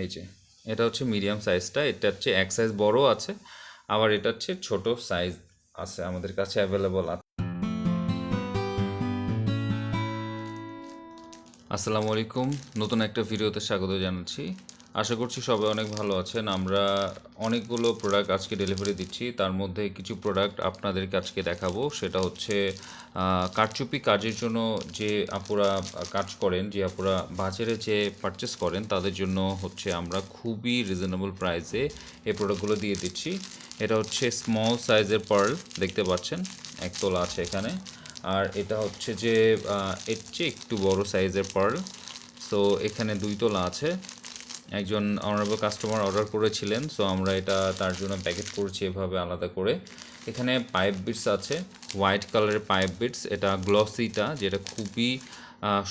এই যে, এটা হচ্ছে মিডিয়াম সাইজটা এটা হচ্ছে এক সাইজ বড় আছে, আবার এটা হচ্ছে ছোট সাইজ আছে আমাদের কাছে অ্যাভেলেবল আছে। আসসালামু আলাইকুম, নতুন একটা ভিডিওতে স্বাগত জানাচ্ছি। আশা করছি সবাই অনেক ভালো আছেন। আমরা অনেকগুলো প্রোডাক্ট আজকে ডেলিভারি দিচ্ছি। তার মধ্যে কিছু প্রোডাক্ট আপনাদেরকে আজকে দেখাবো। সেটা হচ্ছে কারচুপি কাজের জন্য যে আপুরা কাজ করেন, যে আপুরা বাজারে যে পারচেস করেন, তাদের জন্য হচ্ছে আমরা খুবই রিজনেবল প্রাইসে এই প্রোডাক্টগুলো দিয়ে দিচ্ছি। এটা হচ্ছে স্মল সাইজের পার্ল দেখতে পাচ্ছেন? এক তোলা আছে এখানে। আর এটা হচ্ছে যে এর চেয়ে একটু বড় সাইজের পার্ল সো এখানে দুই তোলা আছে। একজন অনারেবল কাস্টমার অর্ডার করেছিলেন সো আমরা এটা তার জন্য প্যাকেট করছি এভাবে আলাদা করে। এখানে পাইপ বিটস আছে হোয়াইট কালারের পাইপ বিটস এটা গ্লসিটা যেটা খুবই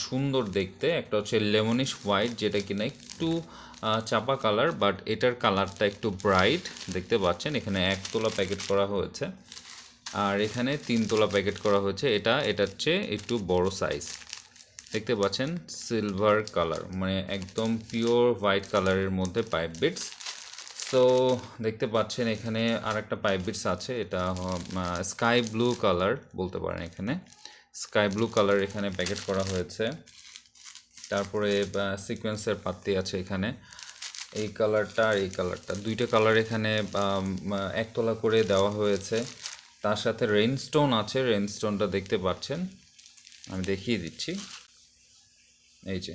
সুন্দর দেখতে। একটা হচ্ছে লেমনিশ হোয়াইট যেটা কিনা একটু চাপা কালার বাট এটার কালারটা একটু ব্রাইট দেখতে পাচ্ছেন? এখানে এক তোলা প্যাকেট করা হয়েছে। আর এখানে তিন তোলা প্যাকেট করা হয়েছে। এটা, এটার চেয়ে একটু বড় সাইজ দেখতে পাচ্ছেন সিলভার কালার মানে একদম পিওর হোয়াইট কালারের মধ্যে পাইপ বিটস তো দেখতে পাচ্ছেন এখানে আর একটা পাইপ বিটস আছে, এটা স্কাই ব্লু কালার বলতে পারেন এখানে। স্কাই ব্লু কালার এখানে প্যাকেট করা হয়েছে। তারপরে সিকোয়েন্সের পাত্তি আছে এখানে। এই কালারটা আর এই কালারটা দুইটা কালার এখানে একতলা করে দেওয়া হয়েছে। তার সাথে রেইনস্টোন আছে রেইনস্টোনটা দেখতে পাচ্ছেন। আমি দেখিয়ে দিচ্ছি। এই যে,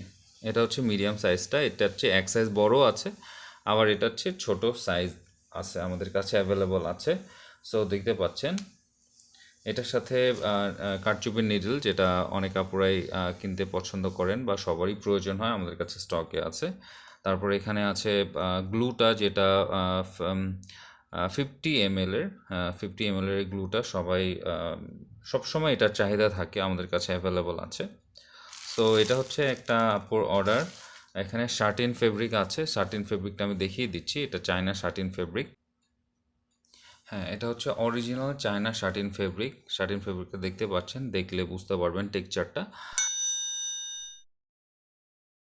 এটা হচ্ছে মিডিয়াম সাইজটা এটা হচ্ছে এক সাইজ বড় আছে, আবার এটা হচ্ছে ছোট সাইজ আছে, আমাদের কাছে অ্যাভেলেবল আছে। সো দেখতে পাচ্ছেন, এটার সাথে কারচুপির নিডল যেটা অনেক আপুরাই কিনতে পছন্দ করেন বা সবারই প্রয়োজন হয়, আমাদের কাছে স্টকে আছে। তারপর এখানে আছে গ্লুটা যেটা ফিফটি এম এর ফিফটি এম এর গ্লুটা সবাই সবসময় এটার চাহিদা থাকে, আমাদের কাছে অ্যাভেলেবল আছে। সো এটা হচ্ছে একটা আপুর অর্ডার এখানে শার্টিন ফেব্রিক আছে। শার্টিন ফেব্রিকটা আমি দেখিয়ে দিচ্ছি। এটা চায়না শার্টিন ফেব্রিক হ্যাঁ এটা হচ্ছে original China satin fabric satin ফেব্রিকটা দেখতে পাচ্ছেন। দেখলে বুঝতে পারবেন টেক্সচারটা